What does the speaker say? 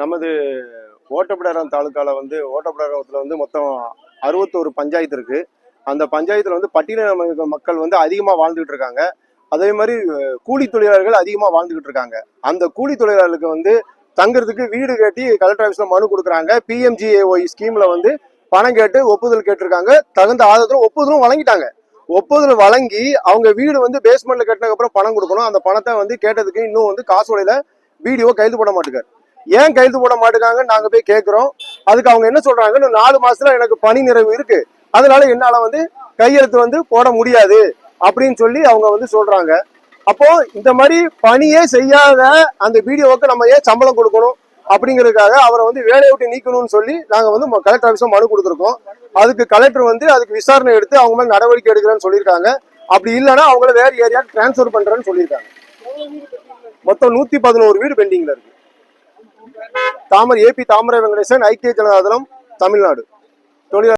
நமது ஓட்டப்பிடாரம் தாலுக்காவில் வந்து ஓட்டப்பிடாரத்தில் வந்து மொத்தம் அறுபத்தோரு பஞ்சாயத்து இருக்குது அந்த பஞ்சாயத்தில் வந்து பட்டியலின மக்கள் வந்து அதிகமாக வாழ்ந்துகிட்டு இருக்காங்க. அதே மாதிரி கூலி தொழிலாளர்கள் அதிகமாக வாழ்ந்துகிட்டு இருக்காங்க. அந்த கூலி தொழிலாளர்களுக்கு வந்து தங்குறதுக்கு வீடு கட்டி கலெக்டர் ஆஃபீஸில் மனு கொடுக்குறாங்க. பிஎம்ஜிஏஒய் ஸ்கீமில் வந்து பணம் கேட்டு ஒப்புதல் கேட்டிருக்காங்க. தகுந்த ஆதரவு ஒப்புதலும் வழங்கிட்டாங்க. ஒப்புதல் வழங்கி அவங்க வீடு வந்து பேஸ்மெண்ட்ல கட்டினதுக்கப்புறம் பணம் கொடுக்கணும். அந்த பணத்தை வந்து கேட்டதுக்கு இன்னும் வந்து காசோடையில வீடியோ கைது போட மாட்டேங்கார் ஏன் கைது போட மாட்டேங்காங்கன்னு நாங்க போய் கேட்கிறோம் அதுக்கு அவங்க என்ன சொல்றாங்க? இன்னும் நாலு மாசத்துல எனக்கு பணி நிறைவு இருக்கு. அதனால என்னால வந்து கையெழுத்து வந்து போட முடியாது அப்படின்னு சொல்லி அவங்க வந்து சொல்றாங்க. அப்போ இந்த மாதிரி பணியே செய்யாத அந்த வீடியோவுக்கு நம்ம ஏன் சம்பளம் கொடுக்கணும்? அப்படிங்கிறதுக்காக அவரை வந்து வேலையை விட்டு நீக்கணும்னு சொல்லி நாங்கள் வந்து கலெக்டர் ஆஃபீஸில் மனு கொடுத்துருக்கோம். அதுக்கு கலெக்டர் வந்து அதுக்கு விசாரணை எடுத்து அவங்க மேலே நடவடிக்கை எடுக்கிறேன்னு சொல்லியிருக்காங்க. அப்படி இல்லைன்னா அவங்கள வேறு ஏரியா டிரான்ஸ்ஃபர் பண்ணுறேன்னு சொல்லியிருக்காங்க. மொத்தம் நூத்தி பதினோரு வீடு பெண்டிங்ல இருக்கு. தாமரை ஏபி தாமரை வெங்கடேசன் ஐக்கிய ஜனதாதளம் தமிழ்நாடு. தொழிலாளர்